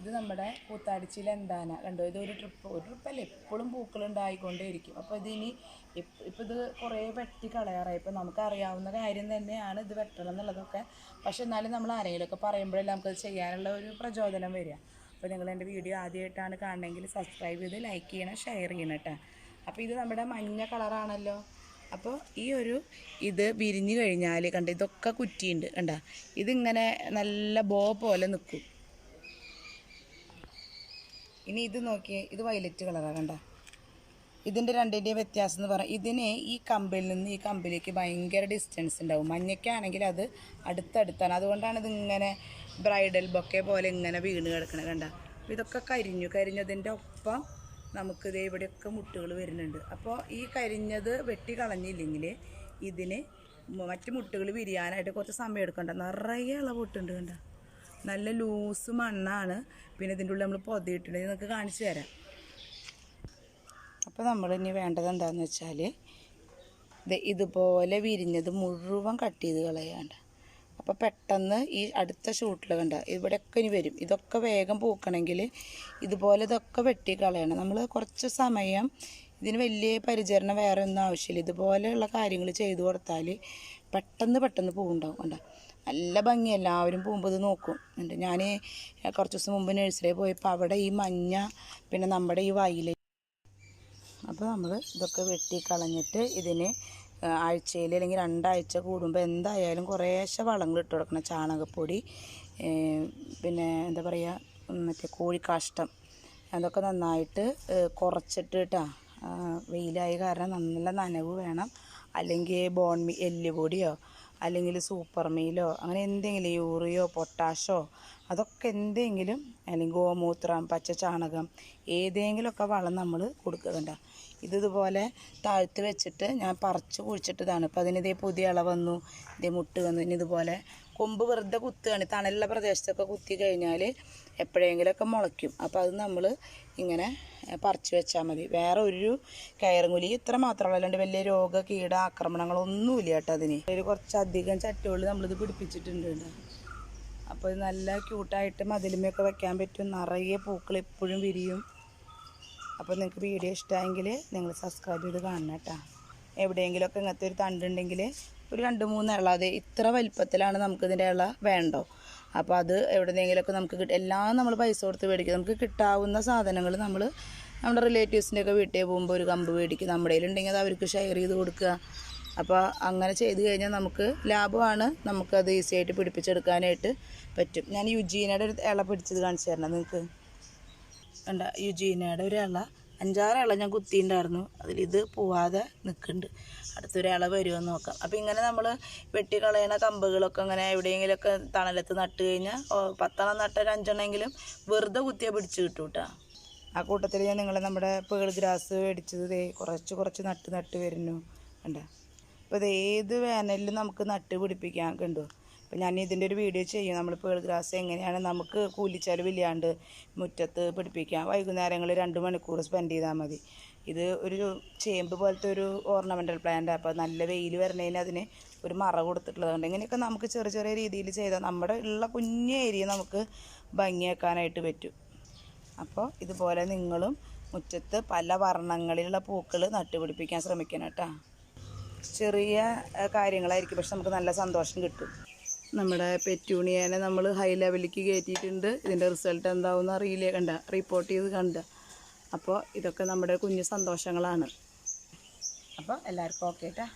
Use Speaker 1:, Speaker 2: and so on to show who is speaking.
Speaker 1: ഇത് നമ്മുടെ കൂത്താടിച്ചിൽ എന്താന. കണ്ടോ? ഇത് ഒരു ട്രിപ്പ് ഒരു ട്രിപ്പല്ല എപ്പോഴും പൂക്കൾ ഉണ്ടായിക്കൊണ്ടേയിരിക്കും അപ്പോൾ ഇതിനി ഇപ്പം ഇപ്പം ഇത് കുറേ വെട്ടി കളയാറായി. ഇപ്പം നമുക്ക് അറിയാവുന്ന കാര്യം തന്നെയാണ് ഇത് വെട്ടണം എന്നുള്ളതൊക്കെ. പക്ഷെ എന്നാലും നമ്മൾ ആരെങ്കിലുമൊക്കെ പറയുമ്പോഴല്ലേ നമുക്കത് ചെയ്യാനുള്ള ഒരു പ്രചോദനം വരിക. അപ്പോൾ നിങ്ങൾ എന്റെ വീഡിയോ ആദ്യമായിട്ടാണ് കാണണമെങ്കിൽ സബ്സ്ക്രൈബ് ചെയ്ത് ലൈക്ക് ചെയ്യണം ഷെയർ ചെയ്യണം കേട്ടോ. അപ്പോൾ ഇത് നമ്മുടെ മഞ്ഞ കളറാണല്ലോ അപ്പോൾ ഈ ഒരു ഇത് വിരിഞ്ഞു കഴിഞ്ഞാൽ കണ്ട? ഇതൊക്കെ കുറ്റിയുണ്ട് കണ്ട? ഇതിങ്ങനെ നല്ല ബോ പോലെ നിൽക്കും ഇനി ഇത് നോക്കിയേ ഇത് വയലറ്റ് കളറാണ് കണ്ട? ഇതിന്റെ രണ്ടിന്റെയും വ്യത്യാസം എന്ന് പറഞ്ഞാൽ ഇതിന് ഈ കമ്പിൽ നിന്ന് ഈ കമ്പിലേക്ക് ഭയങ്കര ഡിസ്റ്റൻസ് ഉണ്ടാവും. മഞ്ഞയ്ക്കാണെങ്കിൽ അത് അടുത്തടുത്താണ്. അതുകൊണ്ടാണ് ഇതിങ്ങനെ ബ്രൈഡൽ ബൊക്കെ പോലെ ഇങ്ങനെ വീണ് കിടക്കണത് കണ്ട? ഇതൊക്കെ കരിഞ്ഞു കരിഞ്ഞതിന്റെ ഒപ്പം നമുക്ക് ദേ ഇവിടെയൊക്കെ മുട്ടുകൾ വരുന്നുണ്ട്. അപ്പോൾ ഈ കരിഞ്ഞത് വെട്ടി കളഞ്ഞില്ലെങ്കിൽ ഇതിന് മറ്റ് മുട്ടുകൾ വിരിയാനായിട്ട് കുറച്ച് സമയം എടുക്കണ്ട. നിറയെ ഇളവ് ഇട്ടുണ്ട് കണ്ട? നല്ല ലൂസ് മണ്ണാണ്. പിന്നെ ഇതിന്റെ ഉള്ളിൽ നമ്മൾ പൊതിയിട്ടുണ്ടെങ്കിൽ നിങ്ങൾക്ക് കാണിച്ചു തരാം. അപ്പോൾ നമ്മൾ ഇനി വേണ്ടത് എന്താണെന്ന് വെച്ചാൽ ഇത് ഇതുപോലെ വിരിഞ്ഞത് മുഴുവൻ കട്ട് ചെയ്ത് കളയാണ്ട്. അപ്പോൾ പെട്ടെന്ന് ഈ അടുത്ത ഷൂട്ടിൽ കണ്ട ഇവിടെയൊക്കെ ഇനി വരും. ഇതൊക്കെ വേഗം പൂക്കണമെങ്കിൽ ഇതുപോലെ ഇതൊക്കെ വെട്ടി കളയണം. നമ്മൾ കുറച്ച് സമയം ഇതിന് വലിയ പരിചരണം വേറെ ഒന്നും ആവശ്യമില്ല. ഇതുപോലെയുള്ള കാര്യങ്ങൾ ചെയ്തു കൊടുത്താൽ പെട്ടെന്ന് പെട്ടെന്ന് പൂവുണ്ടാവും കണ്ട. നല്ല ഭംഗി. എല്ലാവരും പോകുമ്പോൾ ഇത് നോക്കും. എന്നിട്ട് ഞാൻ കുറച്ച് ദിവസം മുമ്പ് നഴ്സറിയിൽ പോയപ്പോൾ അവിടെ ഈ മഞ്ഞ പിന്നെ നമ്മുടെ ഈ വയല. അപ്പോൾ നമ്മൾ ഇതൊക്കെ വെട്ടി കളഞ്ഞിട്ട് ഇതിന് ആഴ്ചയിൽ അല്ലെങ്കിൽ രണ്ടാഴ്ച കൂടുമ്പോൾ എന്തായാലും കുറേശ്ശെ വളങ്ങൾ ഇട്ട് കൊടുക്കണം. ചാണകപ്പൊടി പിന്നെ എന്താ പറയുക മറ്റേ കോഴിക്കാഷ്ടം അതൊക്കെ നന്നായിട്ട് കുറച്ചിട്ട് കേട്ടോ വെയിലായ കാരണം നല്ല നനവ് വേണം. അല്ലെങ്കിൽ ബോൺമി എല്ലുപൊടിയോ അല്ലെങ്കിൽ സൂപ്പർ മീലോ അങ്ങനെ എന്തെങ്കിലും യൂറിയോ പൊട്ടാഷോ അതൊക്കെ എന്തെങ്കിലും അല്ലെങ്കിൽ ഗോമൂത്രം പച്ച ചാണകം ഏതെങ്കിലുമൊക്കെ വളം നമ്മൾ കൊടുക്കുന്നുണ്ട്. ഇത് ഇതുപോലെ താഴ്ത്തി വെച്ചിട്ട് ഞാൻ പറിച്ച് കുഴിച്ചിട്ടതാണ്. ഇപ്പം അതിനിതേ പുതിയ ഇള വന്നു ഇതേ മുട്ട് വന്നു ഇനി ഇതുപോലെ കൊമ്പ് വെറുതെ കുത്തുകയാണ്. തണലുള്ള പ്രദേശത്തൊക്കെ കുത്തി കഴിഞ്ഞാൽ എപ്പോഴെങ്കിലുമൊക്കെ മുളയ്ക്കും. അപ്പോൾ അത് നമ്മൾ ഇങ്ങനെ പറിച്ച് വെച്ചാൽ മതി. വേറെ ഒരു കയറുങ്കുലി ഇത്ര മാത്രമല്ല അല്ലാണ്ട് വലിയ രോഗ കീട ആക്രമണങ്ങളൊന്നുമില്ല കേട്ടോ അതിന്. ഒരു കുറച്ചധികം ചട്ടുകളിൽ നമ്മളിത് പിടിപ്പിച്ചിട്ടുണ്ട് കേട്ടോ. അപ്പോൾ ഇത് നല്ല ക്യൂട്ടായിട്ട് മതിലുമൊക്കെ വെക്കാൻ പറ്റും. നിറയെ പൂക്കൾ എപ്പോഴും വിരിയും. അപ്പോൾ നിങ്ങൾക്ക് വീഡിയോ ഇഷ്ടമായെങ്കിൽ നിങ്ങൾ സബ്സ്ക്രൈബ് ചെയ്ത് കാണണം കേട്ടോ. എവിടെയെങ്കിലുമൊക്കെ ഇങ്ങനത്തെ ഒരു തണ്ടുണ്ടെങ്കിൽ ഒരു രണ്ട് മൂന്ന് ഇള അത് ഇത്ര വലിപ്പത്തിലാണ് നമുക്ക് ഇതിന്റെ ഇള വേണ്ടോ അപ്പോൾ അത് എവിടെയെങ്കിലുമൊക്കെ നമുക്ക് കിട്ടും എല്ലാം നമ്മൾ പൈസ കൊടുത്ത് മേടിക്കും. നമുക്ക് കിട്ടാവുന്ന സാധനങ്ങൾ നമ്മൾ നമ്മുടെ റിലേറ്റീവ്സിന്റെയൊക്കെ വീട്ടിൽ പോകുമ്പോൾ ഒരു കമ്പ് മേടിക്കും. നമ്മുടെ കയ്യിലുണ്ടെങ്കിൽ അത് അവർക്ക് ഷെയർ ചെയ്ത് കൊടുക്കുക. അപ്പോൾ അങ്ങനെ ചെയ്ത് കഴിഞ്ഞാൽ നമുക്ക് ലാഭമാണ്. നമുക്കത് ഈസി ആയിട്ട് പിടിപ്പിച്ചെടുക്കാനായിട്ട് പറ്റും. ഞാൻ യുജീനയുടെ ഒരു ഇള പിടിച്ചത് കാണിച്ചു തരണം നിങ്ങൾക്ക് കണ്ട? യുജീനയുടെ ഒരു ഇള. അഞ്ചാറ് ഇള ഞാൻ കുത്തിയിട്ടുണ്ടായിരുന്നു. അതിലിത് പോവാതെ നിൽക്കുന്നുണ്ട്. അടുത്തൊരു ഇള വരുമോ നോക്കാം. അപ്പോൾ ഇങ്ങനെ നമ്മൾ വെട്ടിക്കളയണ കമ്പുകളൊക്കെ അങ്ങനെ എവിടെയെങ്കിലുമൊക്കെ തണലത്ത് നട്ട് കഴിഞ്ഞാൽ പത്തെണ്ണം നട്ട ഒരു അഞ്ചെണ്ണമെങ്കിലും വെറുതെ കുത്തിയാൽ പിടിച്ച് കിട്ടും കേട്ടോ. ആ കൂട്ടത്തിൽ ഞാൻ നിങ്ങളെ നമ്മുടെ പേൾ ഗ്രാസ് മേടിച്ചത് കുറച്ച് കുറച്ച് നട്ട് നട്ട് വരുന്നു. കണ്ട? അപ്പോൾ ഇത് ഏത് വേനലിലും നമുക്ക് നട്ട് പിടിപ്പിക്കാൻ കണ്ടു? അപ്പോൾ ഞാൻ ഇതിന്റെ ഒരു വീഡിയോ ചെയ്യും. നമ്മൾ പേൾ ഗ്രാസ് എങ്ങനെയാണ് നമുക്ക് കൂലിച്ചെലവില്ലാണ്ട് മുറ്റത്ത് പിടിപ്പിക്കാം. വൈകുന്നേരങ്ങളിൽ രണ്ട് മണിക്കൂർ സ്പെൻഡ് ചെയ്താൽ മതി. ഇത് ഒരു ചേമ്പ് പോലത്തെ ഒരു ഓർണമെന്റൽ പ്ലാന്റ് അപ്പോൾ നല്ല വെയിൽ വരണേന് അതിന് ഒരു മറ കൊടുത്തിട്ടുള്ളതുകൊണ്ട് ഇങ്ങനെയൊക്കെ നമുക്ക് ചെറിയ ചെറിയ രീതിയിൽ ചെയ്താൽ നമ്മുടെ ഉള്ള കുഞ്ഞ ഏരിയ നമുക്ക് ഭംഗിയാക്കാനായിട്ട് പറ്റും. അപ്പോൾ ഇതുപോലെ നിങ്ങളും മുറ്റത്ത് പല വർണങ്ങളിലുള്ള പൂക്കൾ നട്ടുപിടിപ്പിക്കാൻ ശ്രമിക്കണം കേട്ടോ. ചെറിയ കാര്യങ്ങളായിരിക്കും. പക്ഷെ നമുക്ക് നല്ല സന്തോഷം കിട്ടും. നമ്മുടെ പെറ്റൂണിയനെ നമ്മൾ ഹൈ ലെവലിലേക്ക് കയറ്റിയിട്ടുണ്ട് ഇതിന്റെ റിസൾട്ട് എന്താവും അറിയില്ല. കണ്ട റിപ്പോർട്ട് ചെയ്ത് കണ്ട. അപ്പോൾ ഇതൊക്കെ നമ്മുടെ കുഞ്ഞു സന്തോഷങ്ങളാണ്. അപ്പോൾ എല്ലാവർക്കും ഓക്കെ കേട്ടാ